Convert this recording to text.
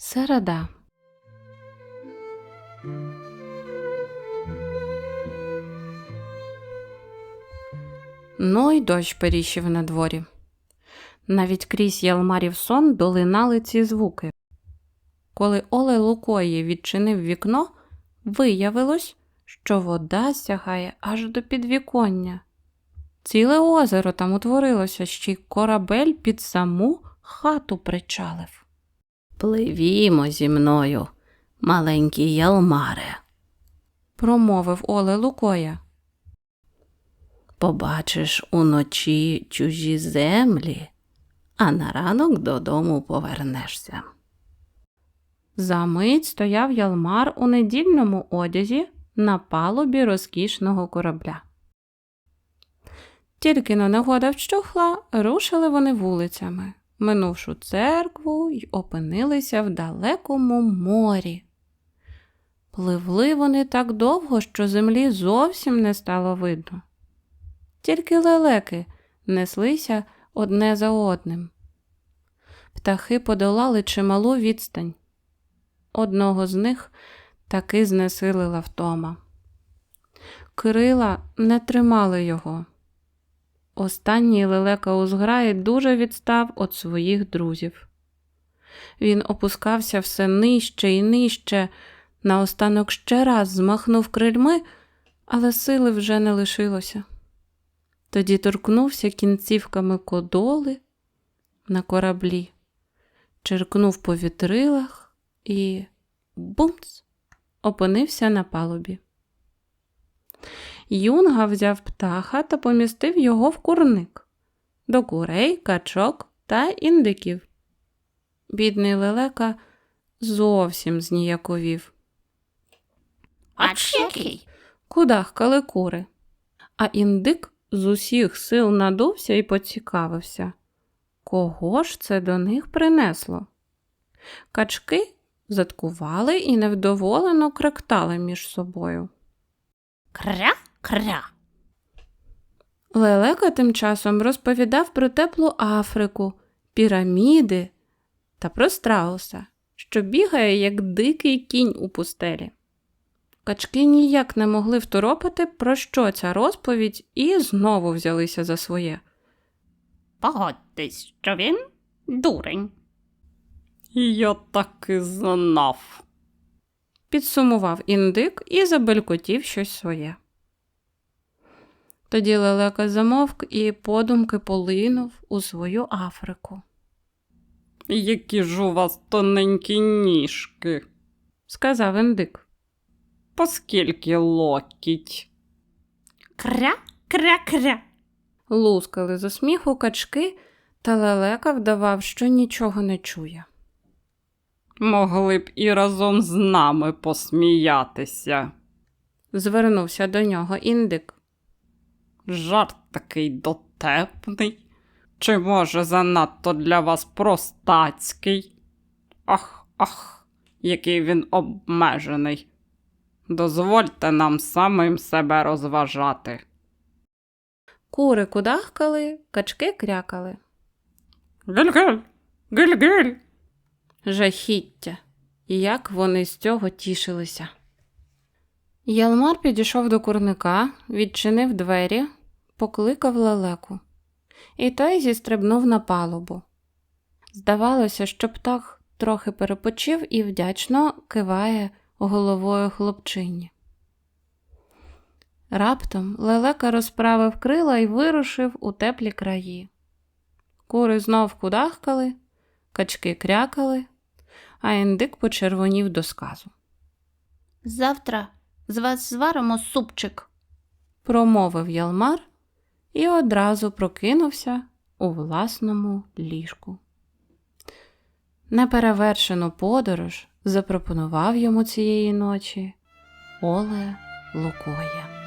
Середа. Ну й дощ періщив на дворі. Навіть крізь ялмарів сон долинали ці звуки. Коли Оле Лукої відчинив вікно, виявилось, що вода сягає аж до підвіконня. Ціле озеро там утворилося, ще й корабель під саму хату причалив. Пливімо зі мною, маленький ялмаре, промовив Оле Лукоя. Побачиш уночі чужі землі, а на ранок додому повернешся. Замить стояв ялмар у недільному одязі на палубі розкішного корабля. Тільки но негода вщухла, рушили вони вулицями, минувши церкву й опинилися в далекому морі. Пливли вони так довго, що землі зовсім не стало видно. Тільки лелеки неслися одне за одним. Птахи подолали чималу відстань. Одного з них таки знесилила втома. Крила не тримали його. Останній лелека у дуже відстав від своїх друзів. Він опускався все нижче і нижче, наостанок ще раз змахнув крильми, але сили вже не лишилося. Тоді торкнувся кінцівками кодоли на кораблі, черкнув по вітрилах і бумц опинився на палубі. Юнга взяв птаха та помістив його в курник до курей, качок та індиків. Бідний лелека зовсім зніяковів. А чекай. Кудахкали кури. А індик з усіх сил надувся і поцікавився, кого ж це до них принесло. Качки заткували і невдоволено кректали між собою. Кря-кря. Лелека тим часом розповідав про теплу Африку, піраміди та про страуса, що бігає, як дикий кінь у пустелі. Качки ніяк не могли второпати, про що ця розповідь, і знову взялися за своє. Погодьтесь, що він дурень. Я так і знав. Підсумував індик і забелькотів щось своє. Тоді лелека замовк і подумки полинув у свою Африку. Які ж у вас тоненькі ніжки. Сказав індик. Поскільки локіть? Кря-кря-кря. Лускали за сміху качки, та лелека вдавав, що нічого не чує. Могли б і разом з нами посміятися. Звернувся до нього індик. Жарт такий дотепний. Чи може занадто для вас простацький? Ах, ах, який він обмежений. Дозвольте нам самим себе розважати. Кури кудахкали, качки крякали. Гель-гель, гель-гель. Жахіття. І як вони з цього тішилися. Ялмар підійшов до курника, відчинив двері, покликав лелеку. І той зістрибнув на палубу. Здавалося, що птах трохи перепочив і вдячно киває головою хлопчині. Раптом лелека розправив крила і вирушив у теплі краї. Кури знов кудахкали, качки крякали, а індик почервонів до сказу. Завтра з вас зваримо супчик. Промовив Ялмар і одразу прокинувся у власному ліжку. Неперевершену подорож запропонував йому цієї ночі Оле Лукоя.